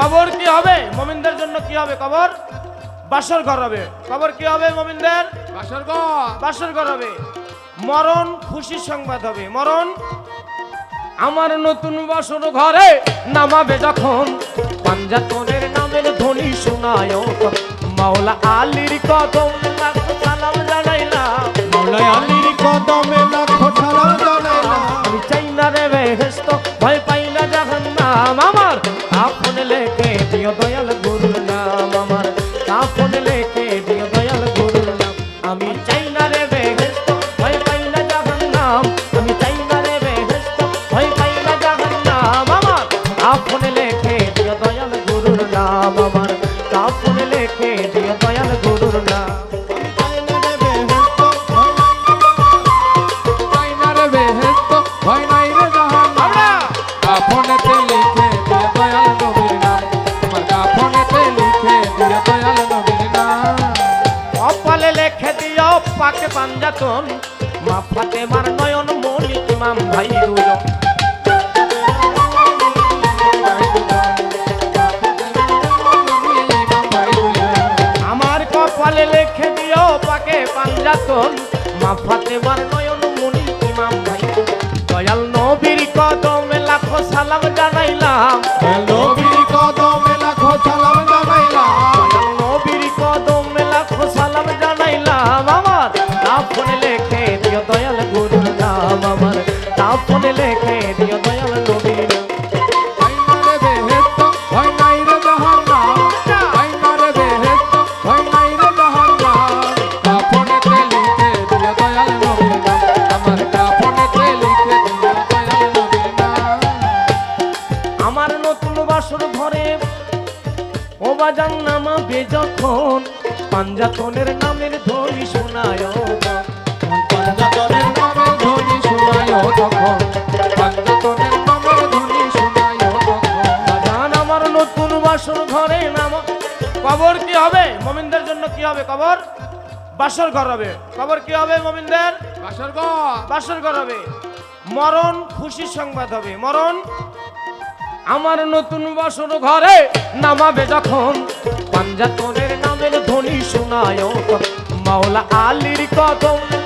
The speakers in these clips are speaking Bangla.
কবর কি হবে? মমিনদের জন্য কি হবে কবর? বাসর ঘর হবে। কবর কি হবে মমিনদের? বাসর ঘর। বাসর ঘর হবে। মরণ খুশির সংবাদ হবে। মরণ আমার নতুন বাসর ঘরে নামাবে যখন। পাঞ্জাতনের নামের ধ্বনি শোনায় মাওলা আলীর কদম লাখ সালাম জানাইলাম। মৌলাই আলীর কদমে লাখো সালাম পাকে পাঞ্জাতন, মা ফাতে মার নয়ন মনি ইমাম ভাই আমার কপালে লেখে দিও পাকে পাঞ্জাতন, মা ফাতে মার নয়ন মনি ইমাম ভাই দয়াল নবীর কদমে লাখো সালাম জানাইলাম। নবীর নাম আমার কাফনেতে লিখে দিয়ে দয়াল নবীর নাম আমার নতুন বাসর ঘরে ও বাজান নামাবে যখন পাঞ্জাতনের নামের ধ্বনি শোনায় কবর কি হবে? মমিনদের জন্য কি হবে? কবর? বাসর ঘর হবে। কবর কি হবে। মমিনদের বাসর ঘর বাসর ঘর হবে। মরণ খুশির সংবাদ হবে। মরণ আমার নতুন বাসর ঘরে নামাবে যখন পাঞ্জাতনের নামের ধ্বনি শোনায়। মাওলা আলীর কদম।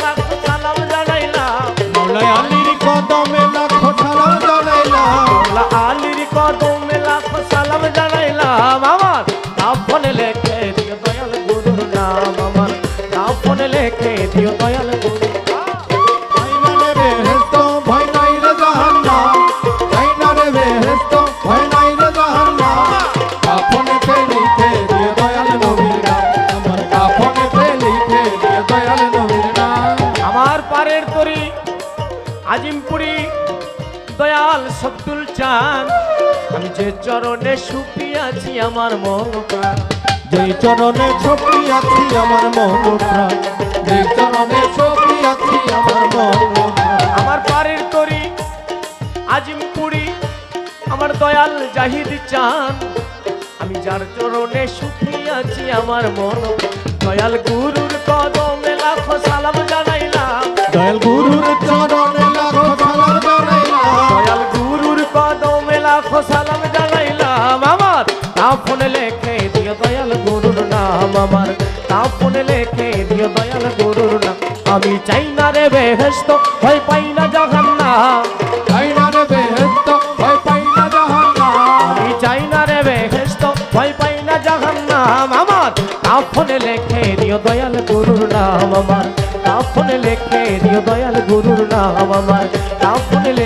তাপনে লেখে দিও দয়াল গুরুর নাম আমার। দিও নাম। চাই না রে বেহেস্ত ভয় নাই রে জাহান্নাম। চাই রে বেহেস্ত ভয় নাই রে জাহান্নাম কাফনেতে লিখে দিয়ে দয়াল নাম। আমার পারের তরি আজিমপুরি দয়াল সবদুল চান। আমি যে চরণে সুপি আছি আমার মন প্রাণ। যেই চরণে ছপি আছি আমার মন প্রাণ। যেই চরণে আছি আমার মন আমার পারের তরি আজিমপুরি আমার দয়াল জাহিদ চান আমি যার চরণে সুখী আছি আমার মন দয়াল গুরুর কদমে লাখো সালাম জানাইলাম আমার। তাফনে লেখে দিও দয়াল গুরুর নাম আমার। তাফনে লেখে দিও দয়াল গুরুর নাম। আমি চাই না রে বেহেস্ত ভয় পাই না জাহান্নাম। চাই না রে বেহেস্ত ভয় পাই না জাহান্নাম। আমি চাই না রে বেহেস্ত ভয় পাই না জাহান্নাম আমার। তাফনে লেখে দিও দয়াল গুরুর নাম আমার। তাফনে লেখে দিও দয়াল গুরুর নাম আমার। তাফনে লেখে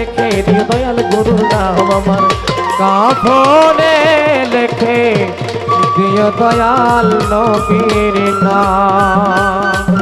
গুরুর নাম আমার কাফনে লেখে দিয় দয়াল নবীর নাম।